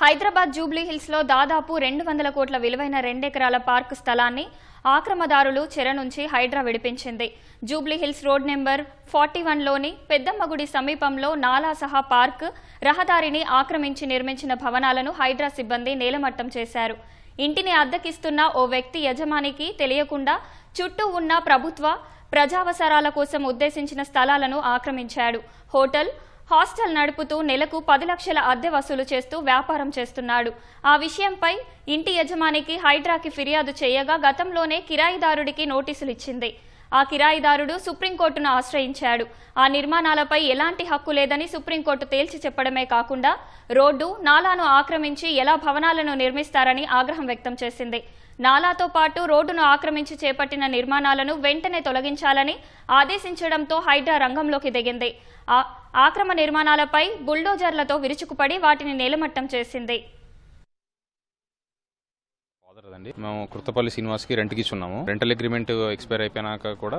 హైదరాబాద్ జూబ్లీహిల్స్లో దాదాపు రెండు వందల కోట్ల విలువైన రెండెకరాల పార్కు స్థలాన్ని ఆక్రమదారులు చెర నుంచి హైడ్రా విడిపించింది. జూబ్లీహిల్స్ రోడ్ నెంబర్ ఫార్టీ వన్లోని పెద్దమ్మగుడి సమీపంలో నాలా సహా పార్క్ రహదారిని ఆక్రమించి నిర్మించిన భవనాలను హైడ్రా సిబ్బంది నేలమట్టం చేశారు. ఇంటిని అద్దెకిస్తున్న ఓ వ్యక్తి యజమానికి తెలియకుండా చుట్టూ ఉన్న ప్రభుత్వ ప్రజావసరాల కోసం ఉద్దేశించిన స్థలాలను ఆక్రమించాడు. హోటల్ హాస్టల్ నడుపుతూ నెలకు పది లక్షల అద్దె వసూలు చేస్తూ వ్యాపారం చేస్తున్నాడు. ఆ విషయంపై ఇంటి యజమానికి హైడ్రాకి ఫిర్యాదు చేయగా గతంలోనే కిరాయిదారుడికి నోటీసులు ఇచ్చింది ఆ కిరాయిదారుడు సుప్రీంకోర్టును ఆశ్రయించాడు. ఆ నిర్మాణాలపై ఎలాంటి హక్కు లేదని సుప్రీంకోర్టు తేల్చి చెప్పడమే కాకుండా రోడ్డు నాలాను ఆక్రమించి ఎలా భవనాలను నిర్మిస్తారని ఆగ్రహం వ్యక్తం చేసింది. నాలాతో పాటు రోడ్డును ఆక్రమించి చేపట్టిన నిర్మాణాలను వెంటనే తొలగించాలని ఆదేశించడంతో హైడ్రా రంగంలోకి దిగింది. ఆ ఆక్రమ నిర్మాణాలపై బుల్డోజర్లతో విరుచుకుపడి వాటిని నేలమట్టం చేసింది. కుదరదండి మేము కుర్తపల్లి శ్రీనివాస్కి రెంట్కి ఇచ్చున్నాము. రెంటల్ అగ్రిమెంట్ ఎక్స్పైర్ అయిపోయినాక కూడా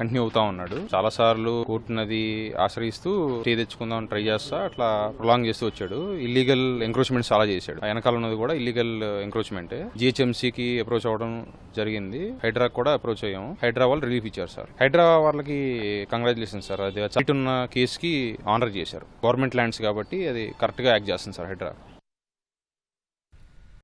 కంటిన్యూ అవుతా ఉన్నాడు. చాలా సార్లు కోర్టునది ఆశ్రయిస్తూ స్టే తెచ్చుకుందాం ట్రై చేస్తా అట్లా ప్రొలాంగ్ చేస్తూ వచ్చాడు. ఇల్లీగల్ ఎంక్రోచ్మెంట్ చాలా చేశాడు. ఆ వెనకాల ఉన్నది కూడా ఇల్లీగల్ ఎంక్రోచ్మెంట్ జిహెచ్ఎంసీ కి అప్రోచ్ అవ్వడం జరిగింది. హైడ్రా కూడా అప్రోచ్ అయ్యాము. హైడ్రా వాళ్ళు రిలీఫ్ ఇచ్చారు సార్. హైడ్రా వాళ్ళకి కంగ్రాచులేషన్ సార్. అది ఉన్న కేసు కి ఆనర్ చేశారు. గవర్నమెంట్ ల్యాండ్స్ కాబట్టి అది కరెక్ట్గా యాక్ట్ చేస్తుంది సార్ హైడ్రా